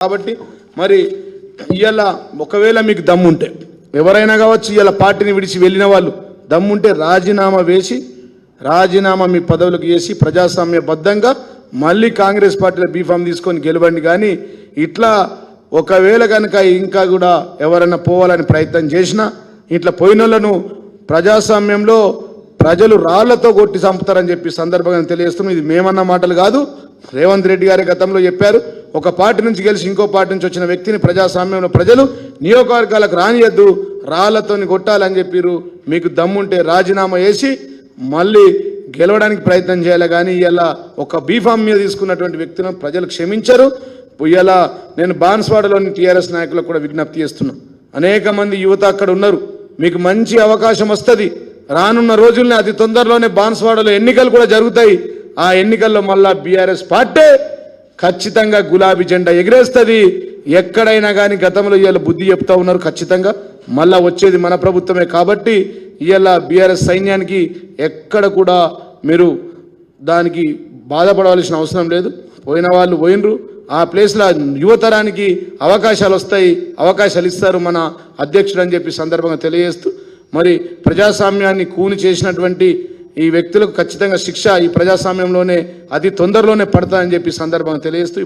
కాబట్టి మరి ఇవాళ ఒకవేళ మీకు దమ్ముంటే ఎవరైనా కావచ్చు ఇవాళ పార్టీని విడిచి వెళ్ళిన వాళ్ళు దమ్ముంటే రాజీనామా వేసి రాజీనామా మీ పదవులకు చేసి ప్రజాస్వామ్యబద్ధంగా మళ్ళీ కాంగ్రెస్ పార్టీలో బీఫామ్ తీసుకొని గెలవండి. కానీ ఇట్లా ఒకవేళ కనుక ఇంకా కూడా ఎవరైనా పోవాలని ప్రయత్నం చేసినా ఇట్లా పోయిన ప్రజాస్వామ్యంలో ప్రజలు రాళ్ళతో కొట్టి చంపుతారని చెప్పి సందర్భంగా తెలియజేస్తున్నాం ఇది మేమన్న మాటలు కాదు. రేవంత్ రెడ్డి గారి గతంలో చెప్పారు. ఒక పార్టీ నుంచి గెలిచి ఇంకో పార్టీ నుంచి వచ్చిన వ్యక్తిని ప్రజాస్వామ్యంలో ప్రజలు నియోజకవర్గాలకు రానియద్దు రాళ్ళతోని కొట్టాలని చెప్పిరు మీకు దమ్ముంటే రాజీనామా చేసి మళ్ళీ గెలవడానికి ప్రయత్నం చేయాలి. కానీ ఇలా ఒక బీఫామ్ మీద తీసుకున్నటువంటి వ్యక్తులను ప్రజలు క్షమించరు. ఇలా నేను బాన్స్వాడలోని టీఆర్ఎస్ నాయకులకు కూడా విజ్ఞప్తి చేస్తున్నా. అనేక మంది యువత అక్కడ ఉన్నారు. మీకు మంచి అవకాశం వస్తుంది. రానున్న రోజుల్ని అతి తొందరలోనే బాన్స్వాడలో ఎన్నికలు కూడా జరుగుతాయి. ఆ ఎన్నికల్లో మళ్ళా బీఆర్ఎస్ పార్టీ ఖచ్చితంగా గులాబీ జెండా ఎగిరేస్తుంది. ఎక్కడైనా కానీ గతంలో ఇవాళ బుద్ధి చెప్తా ఉన్నారు ఖచ్చితంగా. మళ్ళా వచ్చేది మన ప్రభుత్వమే కాబట్టి ఇవాళ బీఆర్ఎస్ సైన్యానికి ఎక్కడ కూడా మీరు దానికి బాధపడవలసిన అవసరం లేదు. పోయిన వాళ్ళు పోయినరు. ఆ ప్లేస్లో యువతరానికి అవకాశాలు వస్తాయి. అవకాశాలు ఇస్తారు మన అధ్యక్షుడు అని చెప్పి సందర్భంగా తెలియజేస్తూ. మరి ప్రజాస్వామ్యాన్ని కూని చేసినటువంటి ఈ వ్యక్తులకు ఖచ్చితంగా శిక్ష ఈ ప్రజాస్వామ్యంలోనే అతి తొందరలోనే పడతాయని చెప్పి సందర్భంగా తెలియజేస్తూ